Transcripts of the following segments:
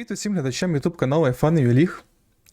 Привіт усім глядачам YouTube каналу iFan Юліг.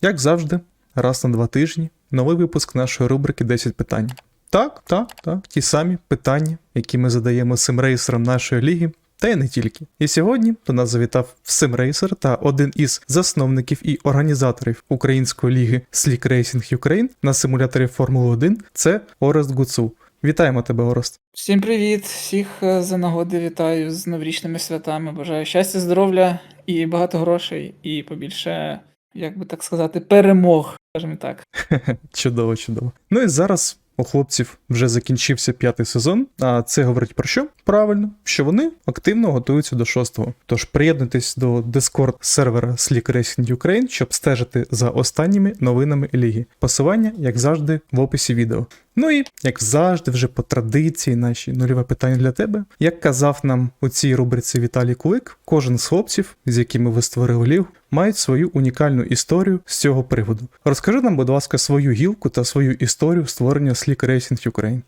Як завжди, раз на два тижні, новий випуск нашої рубрики 10 питань. Так, так, так, ті самі питання, які ми задаємо симрейсерам нашої ліги, та й не тільки. І сьогодні до нас завітав симрейсер та один із засновників і організаторів української ліги Sleek Racing Ukraine на симуляторі Формули 1 це Орест Гуцул. Вітаємо тебе, Орест. Всім привіт! Всіх е, за нагоди вітаю з новорічними святами. Бажаю щастя, здоров'я і багато грошей, і побільше, як би так сказати, перемог, скажімо так. Чудово, чудово. Ну і зараз у хлопців вже закінчився п'ятий сезон. А це говорить про що? Правильно, що вони активно готуються до шостого. Тож приєднуйтесь до Discord сервера Sleek Racing Ukraine, щоб стежити за останніми новинами ліги. Посилання, як завжди, в описі відео. Ну і як завжди, вже по традиції, наші нульове питання для тебе. Як казав нам у цій рубриці Віталій Кулик, кожен з хлопців, з якими ви створили лігу, мають свою унікальну історію з цього приводу. Розкажи нам, будь ласка, свою гілку та свою історію створення Slick Racing Ukraine.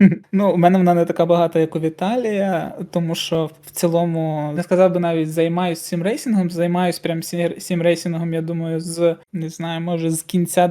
Ну, у мене вона не така багата, як у Віталія, тому що в цілому, не сказав би навіть займаюсь цим рейсингом, займаюсь прям сім- рейсингом, я думаю, з не знаю, може, з кінця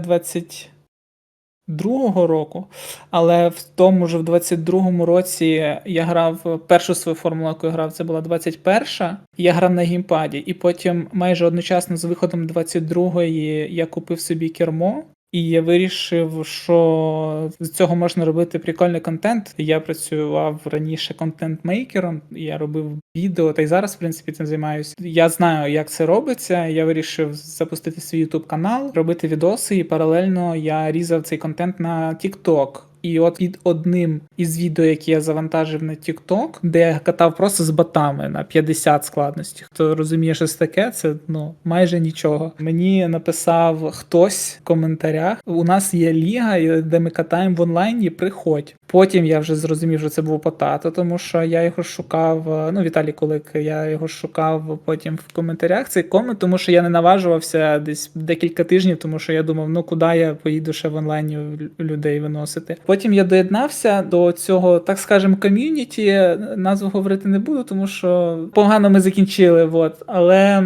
22-го року. Але в тому ж в 22-му році я грав першу свою формулу, яку я грав, це була 21-ша. Я грав на гімпаді, і потім майже одночасно з виходом 22-ї я купив собі кермо. І я вирішив, що з цього можна робити прикольний контент. Я працював раніше контент-мейкером, я робив відео, та й зараз, в принципі, цим займаюся. Я знаю, як це робиться. Я вирішив запустити свій YouTube канал, робити відоси, і паралельно я різав цей контент на TikTok. І от під одним із відео, які я завантажив на TikTok, де я катав просто з ботами на 50 складності. Хто розуміє, що це таке, це ну майже нічого. Мені написав хтось в коментарях: у нас є ліга, де ми катаємо в онлайні. Приходь. Потім я вже зрозумів, що це був потато, тому що я його шукав. е, Ну, Віталій Кулик, я його шукав потім в коментарях. Цей комент, тому що я не наважувався десь декілька тижнів, тому що я думав, ну куди я поїду ще в онлайні людей виносити. Потім я доєднався до цього, так скажемо, ком'юніті. Назву говорити не буду, тому що погано ми закінчили. От. Але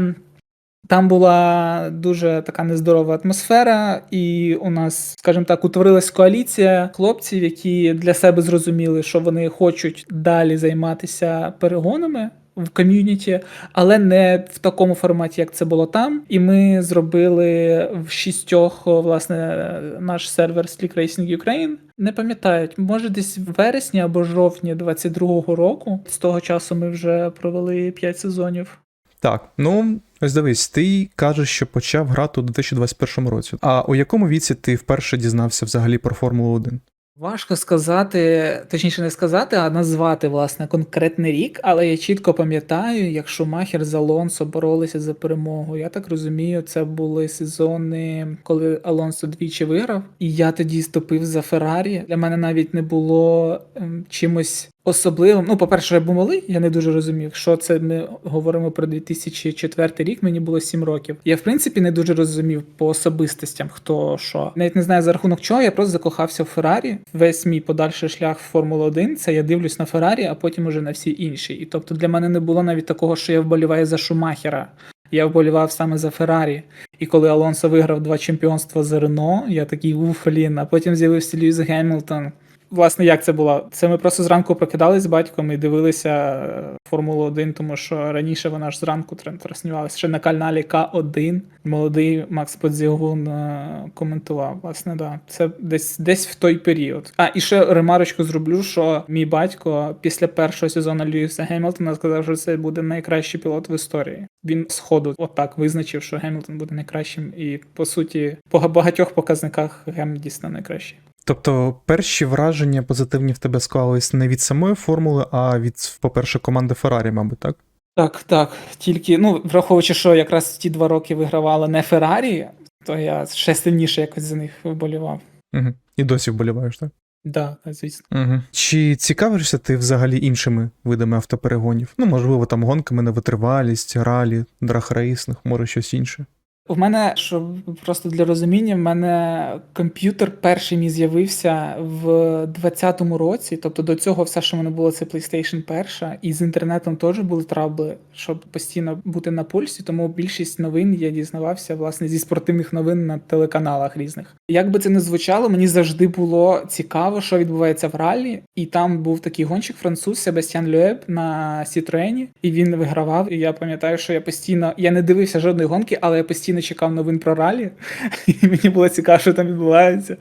там була дуже така нездорова атмосфера, і у нас, скажімо так, утворилась коаліція хлопців, які для себе зрозуміли, що вони хочуть далі займатися перегонами. В ком'юніті, але не в такому форматі, як це було там. І ми зробили в шістьох власне наш сервер Sleek Racing Ukraine. Не пам'ятають, може десь в вересні або жовтні 22-го року. З того часу ми вже провели 5 сезонів. Так, ну ось дивись, ти кажеш, що почав грати у 2021 році. А у якому віці ти вперше дізнався взагалі про Формулу 1? Важко сказати, точніше не сказати, а назвати власне конкретний рік, але я чітко пам'ятаю, як Шумахер з Алонсо боролися за перемогу. Я так розумію, це були сезони, коли Алонсо двічі виграв, і я тоді ступив за Феррарі. Для мене навіть не було ем, чимось. Особливим, ну, по-перше, я був малий, я не дуже розумів, що це ми говоримо про 2004 рік, мені було 7 років. Я, в принципі, не дуже розумів по особистостям, хто що. Навіть не знаю за рахунок чого, я просто закохався в Феррарі. Весь мій подальший шлях в Формулу 1 це я дивлюсь на Феррарі, а потім уже на всі інші. І тобто для мене не було навіть такого, що я вболіваю за Шумахера. Я вболівав саме за Феррарі. І коли Алонсо виграв два чемпіонства за Рено, я такий уф, блін, а потім з'явився Льюіс Гемілтон. Власне, як це було? Це ми просто зранку прокидались з батьком і дивилися е, Формулу 1, тому що раніше вона ж зранку тр- транслювалася ще на каналі К1. Молодий Макс Подзігун е, коментував. Власне, да. Це десь десь в той період. А і ще ремарочку зроблю, що мій батько після першого сезону Льюіса Гемілтона сказав, що це буде найкращий пілот в історії. Він сходу отак визначив, що Гемілтон буде найкращим, і по суті, по багатьох показниках Гем дійсно найкращий. Тобто перші враження позитивні в тебе склались не від самої формули, а від, по-перше, команди Феррарі, мабуть, так? Так, так. Тільки, ну, враховуючи, що якраз ті два роки вигравала не Феррарі, то я ще сильніше якось за них вболівав. Угу. І досі вболіваєш, так? Да, звісно. Угу. Чи цікавишся ти взагалі іншими видами автоперегонів? Ну, можливо, там гонками на витривалість, ралі, драхрейсинг, може щось інше. У мене, щоб просто для розуміння, в мене комп'ютер перший мій з'явився в 20-му році. Тобто до цього все, що в мене було, це PlayStation 1, і з інтернетом теж були трабли, щоб постійно бути на пульсі. Тому більшість новин я дізнавався власне зі спортивних новин на телеканалах різних. Як би це не звучало, мені завжди було цікаво, що відбувається в ралі. І там був такий гонщик француз Себастьян Люеб на Сітроені, і він вигравав. І я пам'ятаю, що я постійно я не дивився жодної гонки, але я постійно чекав новин про ралі. І мені було цікаво, що там відбувається.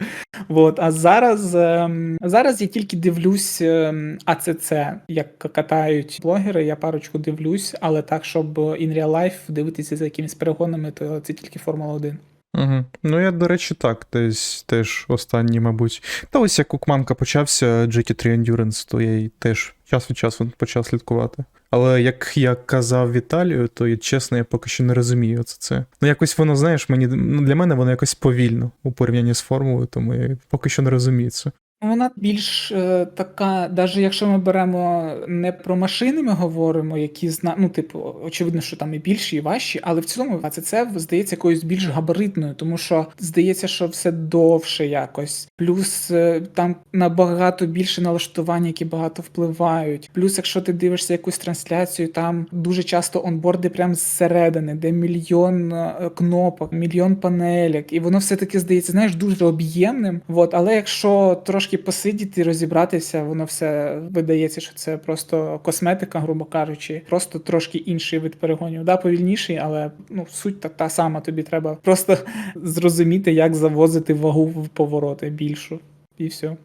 От. А зараз, ем, зараз я тільки дивлюсь ем, АЦЦ, як катають блогери. Я парочку дивлюсь, але так, щоб in real life дивитися за якимись перегонами, то це тільки Формула 1. Угу. Ну, я, до речі, так, десь теж останні, мабуть. Та ось як у почався GT3 Endurance, то я й теж час від часу почав слідкувати. Але як я казав Віталію, то я, чесно, я поки що не розумію це. це. Ну, якось воно, знаєш, мені ну, для мене воно якось повільно у порівнянні з формулою, тому я поки що не розумію це. Вона більш е, така, навіть якщо ми беремо не про машини, ми говоримо, які зна... ну, типу, очевидно, що там і більші, і важчі, але в цілому АЦЦ здається якоюсь більш габаритною, тому що здається, що все довше якось. Плюс е, там набагато більше налаштувань, які багато впливають. Плюс, якщо ти дивишся якусь трансляцію, там дуже часто онборди прямо зсередини, де мільйон е, кнопок, мільйон панелек, і воно все таки здається, знаєш, дуже об'ємним. Вот, але якщо трошки посидіти, розібратися, воно все видається, що це просто косметика, грубо кажучи, просто трошки інший вид перегонів. Да, повільніший, але ну суть та, та сама. Тобі треба просто зрозуміти, як завозити вагу в повороти більшу, і все.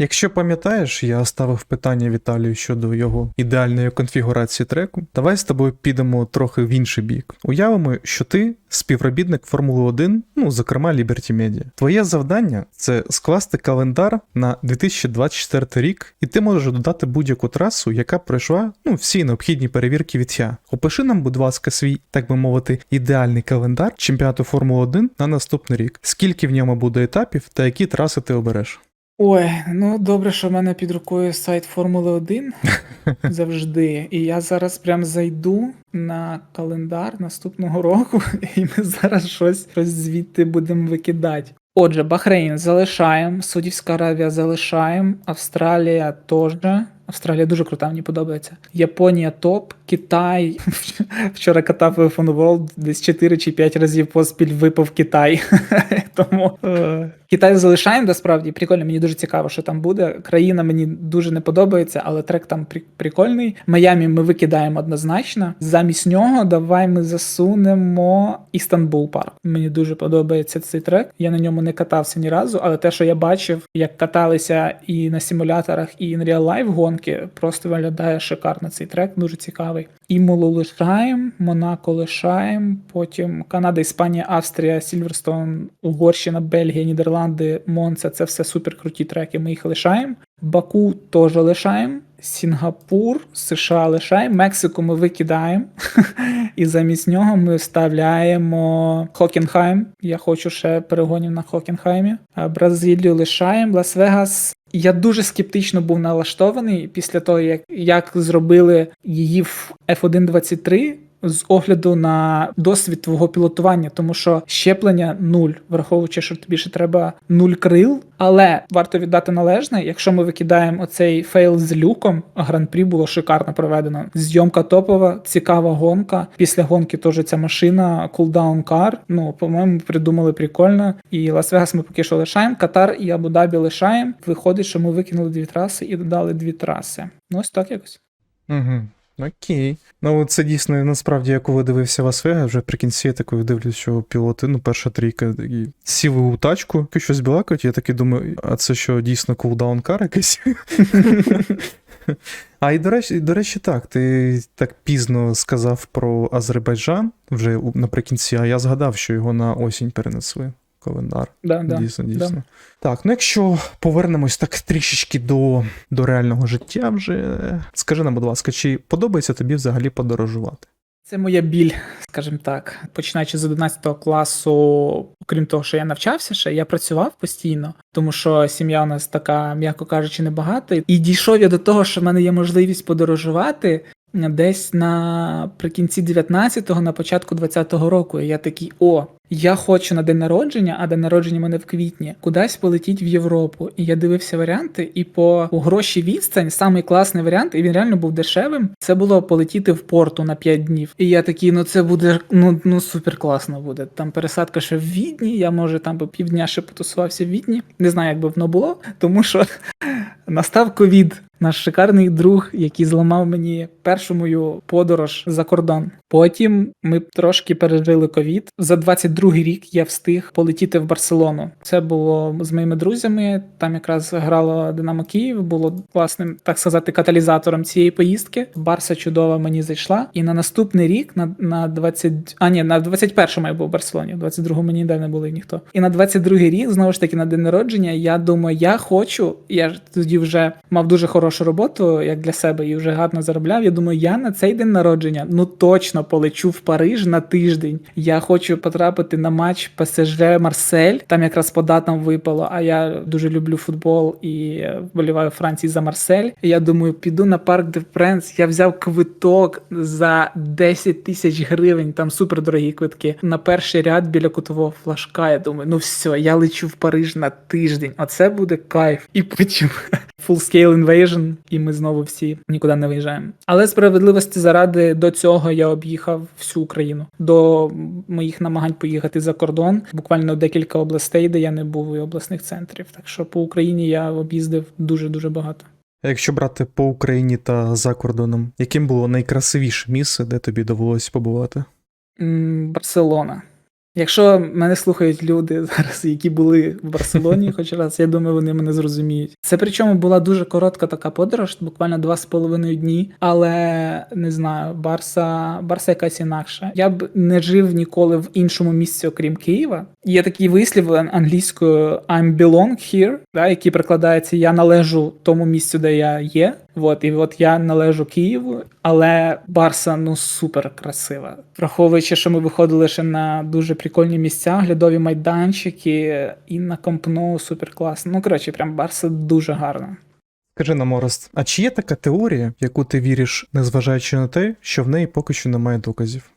Якщо пам'ятаєш, я ставив питання Віталію щодо його ідеальної конфігурації треку. Давай з тобою підемо трохи в інший бік. Уявимо, що ти співробітник Формули 1, ну зокрема Liberty Media. Твоє завдання це скласти календар на 2024 рік, і ти можеш додати будь-яку трасу, яка пройшла ну всі необхідні перевірки від ТЯ. Опиши нам, будь ласка, свій, так би мовити, ідеальний календар чемпіонату Формули 1 на наступний рік. Скільки в ньому буде етапів та які траси ти обереш? Ой, ну добре, що в мене під рукою сайт Формули 1 завжди. І я зараз прям зайду на календар наступного року, і ми зараз щось, щось звідти будемо викидати. Отже, Бахрейн залишаємо, Саудівська Аравія залишаємо, Австралія теж. Австралія дуже крута, мені подобається. Японія топ, Китай. Вчора катав F1 World, десь 4 чи 5 разів поспіль випав Китай. Тому е, Китай залишаємо, насправді прикольно, мені дуже цікаво, що там буде. Країна мені дуже не подобається, але трек там прикольний. Майамі ми викидаємо однозначно. Замість нього давай ми засунемо Істанбул парк. Мені дуже подобається цей трек. Я на ньому не катався ні разу, але те, що я бачив, як каталися і на симуляторах, і real life гонки, просто виглядає шикарно цей трек, дуже цікавий. Імолу лишаємо, Монако лишаємо, потім Канада, Іспанія, Австрія, Сільверстон, Угорщина, Бельгія, Нідерланди, Монца це все супер круті треки. Ми їх лишаємо. Баку теж лишаємо. Сінгапур, США лишаємо, Мексику ми викидаємо, і замість нього ми вставляємо Хокенхайм. Я хочу ще перегонів на Хокенхаймі. Бразилію лишаємо, Лас-Вегас. Я дуже скептично був налаштований після того, як, як зробили її в F1.23 з огляду на досвід твого пілотування, тому що щеплення нуль, враховуючи, що тобі ще треба нуль крил. Але варто віддати належне, якщо ми викидаємо оцей фейл з люком, гран-прі було шикарно проведено. Зйомка топова, цікава гонка. Після гонки теж ця машина, кулдаун кар. Ну, по-моєму, придумали прикольно. І Лас-Вегас ми поки що лишаємо. Катар і Абу-Дабі лишаємо. Виходить, що ми викинули дві траси і додали дві траси. Ну, ось так якось. Угу. Окей. Ну, це дійсно насправді, я коли дивився Лас-Вегас, вже при кінці я такий дивлюсь, що пілоти, ну, перша трійка, і сіли у тачку, щось білакають, я такий думаю, а це що дійсно кулдаун кар якийсь? А і до речі, до речі, так, ти так пізно сказав про Азербайджан вже наприкінці, а я згадав, що його на осінь перенесли. Календар. Да, да. дійсно, да. дійсно. Так, ну якщо повернемось так трішечки до, до реального життя, вже скажи нам, будь ласка, чи подобається тобі взагалі подорожувати? Це моя біль, скажімо так. Починаючи з 11 класу, окрім того, що я навчався ще, я працював постійно, тому що сім'я у нас така, м'яко кажучи, небагата. І дійшов я до того, що в мене є можливість подорожувати. Десь наприкінці 19-го, на початку 20-го року. І я такий: о, я хочу на день народження, а день народження мене в квітні, кудись полетіть в Європу. І я дивився варіанти, і по гроші відстань самий класний варіант, і він реально був дешевим. Це було полетіти в порту на 5 днів. І я такий, ну це буде ну, ну супер класно буде. Там пересадка ще в Відні. Я може там би півдня ще потусувався в Відні. Не знаю, як би воно було, тому що настав ковід. Наш шикарний друг, який зламав мені першу мою подорож за кордон. Потім ми трошки пережили ковід. За 22-й рік я встиг полетіти в Барселону. Це було з моїми друзями. Там якраз грало Динамо Київ, було класним, так сказати, каталізатором цієї поїздки. Барса чудова мені зайшла. І на наступний рік, на, на 20... А ні, на 21-му я був в Барселоні, в 22-му мені ніде не були ніхто. І на 22-й рік, знову ж таки, на день народження, я думаю, я хочу. Я тоді вже мав дуже хорошу роботу, як для себе, і вже гарно заробляв. Я думаю, я на цей день народження ну точно полечу в Париж на тиждень. Я хочу потрапити на матч ПСЖ Марсель. Там якраз по датам випало. А я дуже люблю футбол і вболіваю Франції за Марсель. Я думаю, піду на парк де Пренс. Я взяв квиток за 10 тисяч гривень. Там супер дорогі квитки. На перший ряд біля кутового флажка. Я думаю, ну все, я лечу в Париж на тиждень. Оце буде кайф. І потім full-scale invasion, і ми знову всі нікуди не виїжджаємо. Але справедливості заради до цього я об'їхав всю Україну. До моїх намагань поїхати за кордон, буквально декілька областей, де я не був і обласних центрів. Так що по Україні я об'їздив дуже дуже багато. А якщо брати по Україні та за кордоном, яким було найкрасивіше місце, де тобі довелось побувати? Барселона. Якщо мене слухають люди зараз, які були в Барселоні, хоч раз, я думаю, вони мене зрозуміють. Це причому була дуже коротка така подорож, буквально два з половиною дні. Але не знаю, Барса, Барса якась інакша. Я б не жив ніколи в іншому місці, окрім Києва. Є такий вислів англійською I'm belong here, да, який прикладається Я належу тому місцю, де я є. От, і от я належу Києву, але Барса ну супер красива. Враховуючи, що ми виходили ще на дуже прикольні місця, глядові майданчики і на компну супер класно. Ну коротше, прям Барса дуже гарна. Скажи нам, Орест, а чи є така теорія, в яку ти віриш, незважаючи на те, що в неї поки що немає доказів?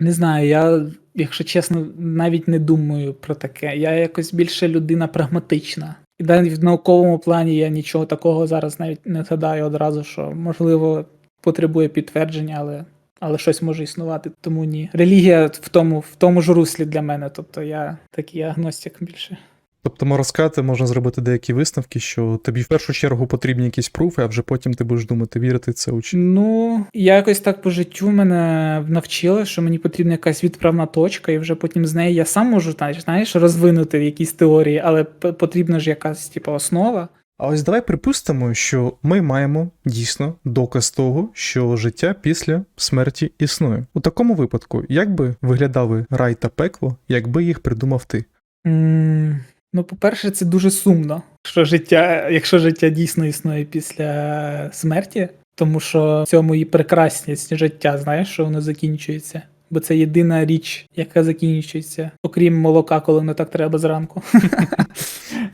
Не знаю, я, якщо чесно, навіть не думаю про таке. Я якось більше людина прагматична. І навіть в науковому плані я нічого такого зараз навіть не згадаю одразу, що можливо потребує підтвердження, але, але щось може існувати, тому ні. Релігія в тому, в тому ж руслі для мене, тобто я такий агностик більше. Тобто, можна сказати, можна зробити деякі висновки, що тобі в першу чергу потрібні якісь пруфи, а вже потім ти будеш думати, вірити це чи. Ну, якось так по життю мене навчили, що мені потрібна якась відправна точка, і вже потім з неї я сам можу знаєш, розвинути в якісь теорії, але потрібна ж якась типу, основа. А ось давай припустимо, що ми маємо дійсно доказ того, що життя після смерті існує. У такому випадку, як би виглядали рай та пекло, якби їх придумав ти? М, Ну, по-перше, це дуже сумно, що життя, якщо життя дійсно існує після смерті, тому що в цьому і прекрасність життя, знаєш, що воно закінчується. Бо це єдина річ, яка закінчується, окрім молока, коли воно так треба зранку.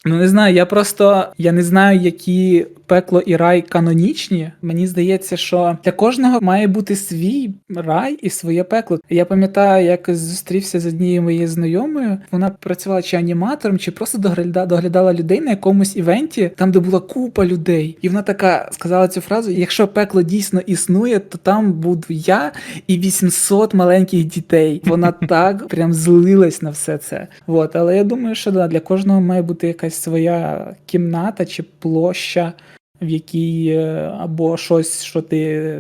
Ну не знаю, я просто я не знаю, які пекло і рай канонічні. Мені здається, що для кожного має бути свій рай і своє пекло. Я пам'ятаю, якось зустрівся з однією моєю знайомою. Вона працювала чи аніматором, чи просто догляда- доглядала людей на якомусь івенті, там де була купа людей. І вона така сказала цю фразу: якщо пекло дійсно існує, то там буду я і 800 маленьких дітей. Вона так прям злилась на все це. От, але я думаю, що да, для кожного має бути якась своя кімната чи площа, в якій е, або щось, що ти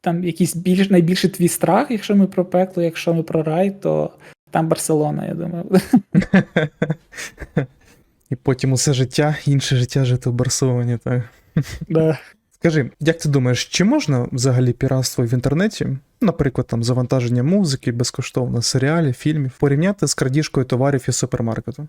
там якийсь більш найбільший твій страх, якщо ми про пекло, якщо ми про рай, то там Барселона, я думаю. І потім усе життя, інше життя жити в Барселоні, так. Да. Скажи, як ти думаєш, чи можна взагалі піратство в інтернеті, наприклад, там завантаження музики, безкоштовно серіалів, фільмів, порівняти з крадіжкою товарів із супермаркету?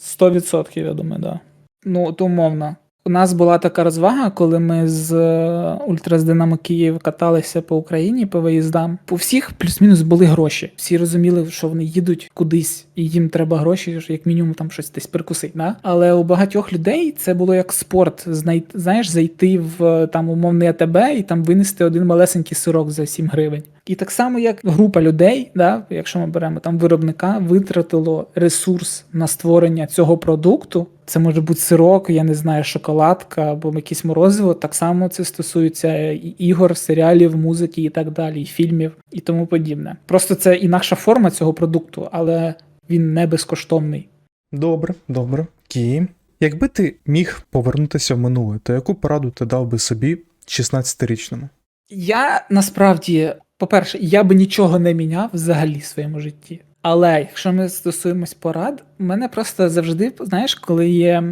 100% я думаю, да. Ну, от умовно. У нас була така розвага, коли ми з е, Ультра з Динамо Київ каталися по Україні по виїздам. По всіх плюс-мінус були гроші. Всі розуміли, що вони їдуть кудись, і їм треба гроші, як мінімум там щось десь перекусить. Да? Але у багатьох людей це було як спорт. Знай... Знаєш, зайти в е, там умовний АТБ і там винести один малесенький сирок за 7 гривень. І так само, як група людей, да, якщо ми беремо там виробника, витратило ресурс на створення цього продукту. Це може бути сирок, я не знаю, шоколадка або якесь морозиво. Так само це стосується і ігор, серіалів, музики і так далі, і фільмів і тому подібне. Просто це інакша форма цього продукту, але він не безкоштовний. Добре, добре. Кі. Якби ти міг повернутися в минуле, то яку пораду ти дав би собі 16-річному? Я насправді, по-перше, я би нічого не міняв взагалі в своєму житті. Але якщо ми стосуємось порад, у мене просто завжди, знаєш, коли є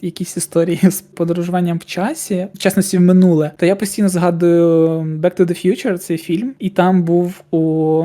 якісь історії з подорожуванням в часі, в частності в минуле, то я постійно згадую Back to the Future, цей фільм, і там був у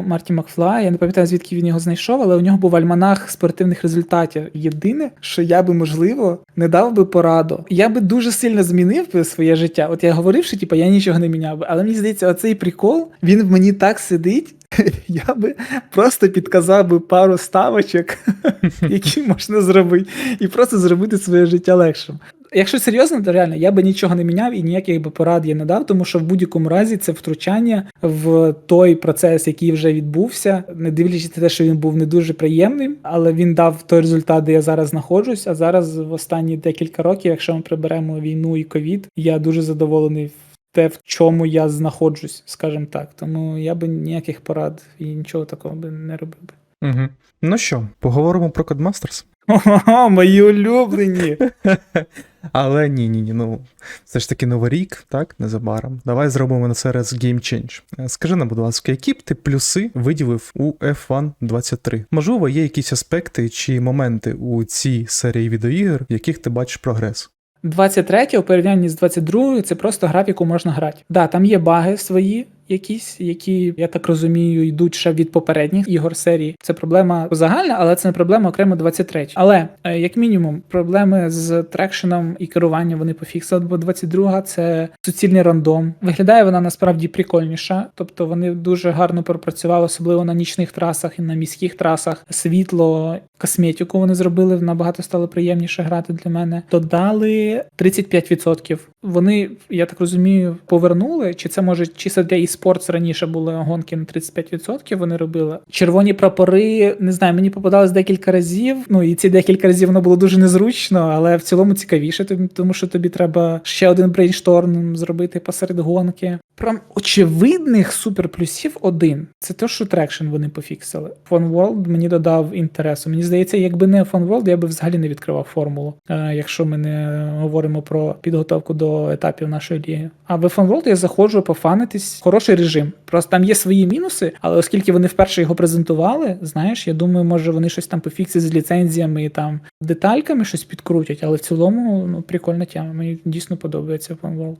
Марті Макфлай. Я не пам'ятаю, звідки він його знайшов, але у нього був альманах спортивних результатів. Єдине, що я би можливо не дав би пораду. Я би дуже сильно змінив би своє життя. От я говорив, що типу, я нічого не міняв би, але мені здається, оцей прикол він в мені так сидить. Я би просто підказав би пару ставочок, які можна зробити, і просто зробити своє життя легшим. Якщо серйозно, то реально я би нічого не міняв і ніяких би порад я не дав, тому що в будь-якому разі це втручання в той процес, який вже відбувся, не дивлячись на те, що він був не дуже приємним, але він дав той результат, де я зараз знаходжусь. А зараз, в останні декілька років, якщо ми приберемо війну і ковід, я дуже задоволений те, в чому я знаходжусь, скажімо так. Тому я би ніяких порад і нічого такого би не робив би. Угу. Ну що, поговоримо про Codemasters? Ого, мої улюблені. Але ні, ні, ні. Ну все ж таки новий рік, так, незабаром. Давай зробимо на це раз Game Change. Е, Скажи нам, будь ласка, які б ти плюси виділив у F1 23? Можливо, є якісь аспекти чи моменти у цій серії відеоігр, в яких ти бачиш прогрес? 23 у порівнянні з 22 це просто гра, в яку можна грати. Да, там є баги свої. Якісь, які, я так розумію, йдуть ще від попередніх ігор серії. Це проблема загальна, але це не проблема окремо 23. Але, е, як мінімум, проблеми з трекшеном і керуванням вони пофіксили, бо 22 це суцільний рандом. Виглядає вона насправді прикольніша, тобто вони дуже гарно пропрацювали, особливо на нічних трасах і на міських трасах. Світло, косметику вони зробили, набагато стало приємніше грати для мене. Додали 35%. Вони, я так розумію, повернули, чи це може чисто для e-sports раніше були гонки на 35% вони робили. Червоні прапори, не знаю, мені попадалось декілька разів. Ну і ці декілька разів воно було дуже незручно, але в цілому цікавіше, тому що тобі треба ще один брейншторм зробити посеред гонки. Прям очевидних суперплюсів один. Це те, що трекшн вони пофіксили. Fun World мені додав інтересу. Мені здається, якби не Fun World, я би взагалі не відкривав формулу, е, якщо ми не говоримо про підготовку до етапів нашої ліги. А в Fun World я заходжу пофанитись. Хороший режим. Просто там є свої мінуси, але оскільки вони вперше його презентували, знаєш, я думаю, може вони щось там пофіксять з ліцензіями і там детальками щось підкрутять, але в цілому ну, прикольна тема. Мені дійсно подобається Fun World.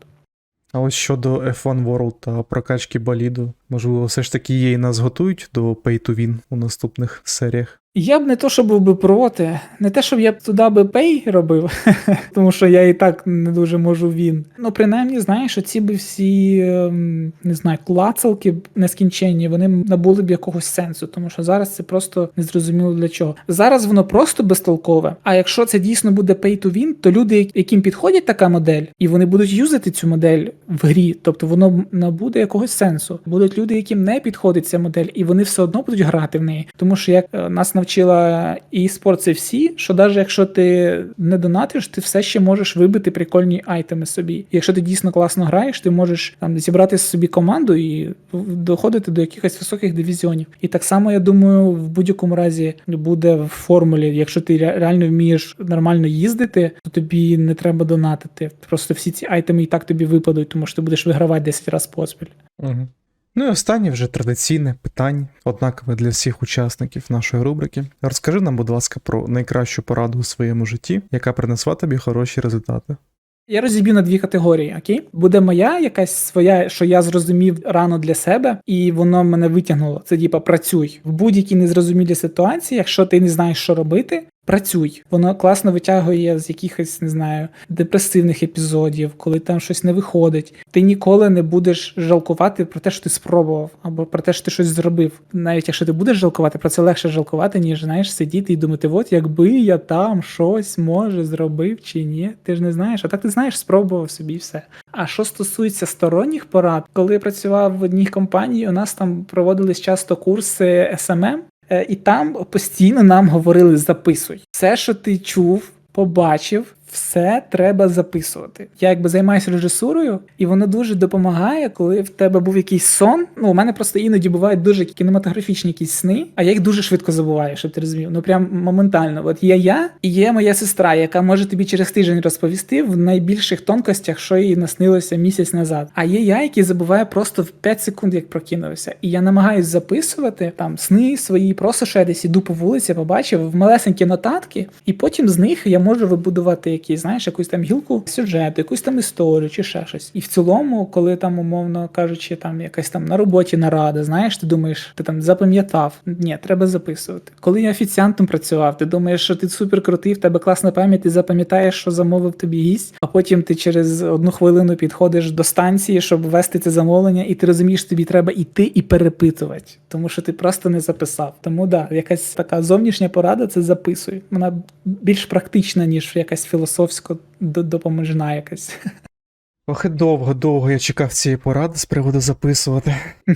А ось щодо F1 World та прокачки боліду, можливо, все ж таки її нас готують до Pay to Win у наступних серіях. Я б не то, що був би проти, не те, щоб я б туди би пей робив, тому що я і так не дуже можу він. Ну, принаймні, знаєш, оці б всі ем, не знаю, клацалки нескінченні, вони набули б якогось сенсу, тому що зараз це просто незрозуміло для чого. Зараз воно просто безтолкове. А якщо це дійсно буде pay to win, то люди, яким підходить така модель, і вони будуть юзати цю модель в грі, тобто воно набуде якогось сенсу. Будуть люди, яким не підходить ця модель, і вони все одно будуть грати в неї. Тому що як е, нас навчила і спорт це всі, що навіть якщо ти не донатиш, ти все ще можеш вибити прикольні айтеми собі. Якщо ти дійсно класно граєш, ти можеш там зібрати собі команду і доходити до якихось високих дивізіонів. І так само, я думаю, в будь-якому разі буде в формулі, якщо ти реально вмієш нормально їздити, то тобі не треба донатити. Просто всі ці айтеми і так тобі випадуть, тому що ти будеш вигравати 10 разів поспіль. Угу. Ну і останнє вже традиційне питання, однакове для всіх учасників нашої рубрики. Розкажи нам, будь ласка, про найкращу пораду у своєму житті, яка принесла тобі хороші результати. Я розіб'ю на дві категорії, окей? Буде моя якась своя, що я зрозумів рано для себе, і воно мене витягнуло. Це типа працюй в будь-якій незрозумілій ситуації. Якщо ти не знаєш, що робити, працюй. Воно класно витягує з якихось, не знаю, депресивних епізодів, коли там щось не виходить. Ти ніколи не будеш жалкувати про те, що ти спробував, або про те, що ти щось зробив. Навіть якщо ти будеш жалкувати, про це легше жалкувати, ніж знаєш, сидіти і думати, от якби я там щось може зробив чи ні. Ти ж не знаєш. А так ти знаєш, спробував собі і все. А що стосується сторонніх порад, коли я працював в одній компанії, у нас там проводились часто курси SMM, і там постійно нам говорили: записуй. Все, що ти чув, побачив. Все треба записувати. Я якби займаюся режисурою, і воно дуже допомагає, коли в тебе був якийсь сон. Ну, у мене просто іноді бувають дуже кінематографічні якісь сни, а я їх дуже швидко забуваю, щоб ти розумів. Ну прям моментально. От є я і є моя сестра, яка може тобі через тиждень розповісти в найбільших тонкостях, що їй наснилося місяць назад. А є я, який забуває просто в 5 секунд, як прокинувся. І я намагаюсь записувати там сни свої, просто що я десь іду по вулиці, побачив в малесенькі нотатки, і потім з них я можу вибудувати якісь, знаєш, якусь там гілку сюжету, якусь там історію чи ще щось. І в цілому, коли там, умовно кажучи, там якась там на роботі нарада, знаєш, ти думаєш, ти там запам'ятав. Ні, треба записувати. Коли я офіціантом працював, ти думаєш, що ти супер крутий, в тебе класна пам'ять, ти запам'ятаєш, що замовив тобі гість, а потім ти через одну хвилину підходиш до станції, щоб вести це замовлення, і ти розумієш, тобі треба іти і перепитувати, тому що ти просто не записав. Тому да, якась така зовнішня порада це записуй. Вона більш практична, ніж якась філософсько до- допоможна якась. Ох, довго, довго я чекав цієї поради з приводу записувати.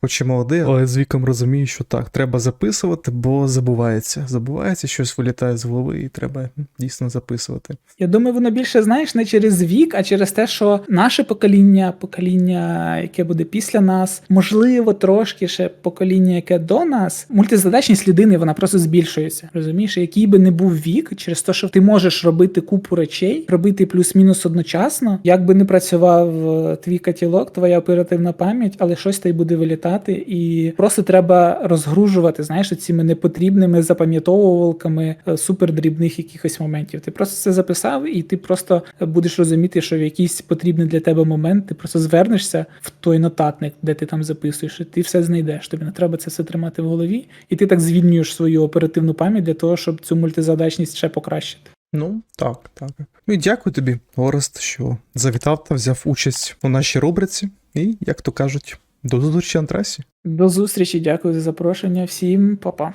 Хоч і молодий, але з віком розумію, що так, треба записувати, бо забувається. Забувається, щось вилітає з голови, і треба дійсно записувати. Я думаю, воно більше знаєш не через вік, а через те, що наше покоління, покоління, яке буде після нас, можливо, трошки ще покоління, яке до нас, мультизадачність людини вона просто збільшується. Розумієш, який би не був вік, через те, що ти можеш робити купу речей, робити плюс-мінус одночасно, як би не працював е, твій катілог, твоя оперативна пам'ять, але щось та й буде вилітати, і просто треба розгружувати, знаєш, цими непотрібними запам'ятовувалками е, супердрібних якихось моментів. Ти просто це записав, і ти просто будеш розуміти, що в якийсь потрібний для тебе момент ти просто звернешся в той нотатник, де ти там записуєш, і ти все знайдеш. Тобі не треба це все тримати в голові, і ти так звільнюєш свою оперативну пам'ять для того, щоб цю мультизадачність ще покращити. Ну, так, так. Ну і дякую тобі, Орест, що завітав та взяв участь у нашій рубриці. І, як то кажуть, до зустрічі на. До зустрічі, дякую за запрошення. Всім па-па.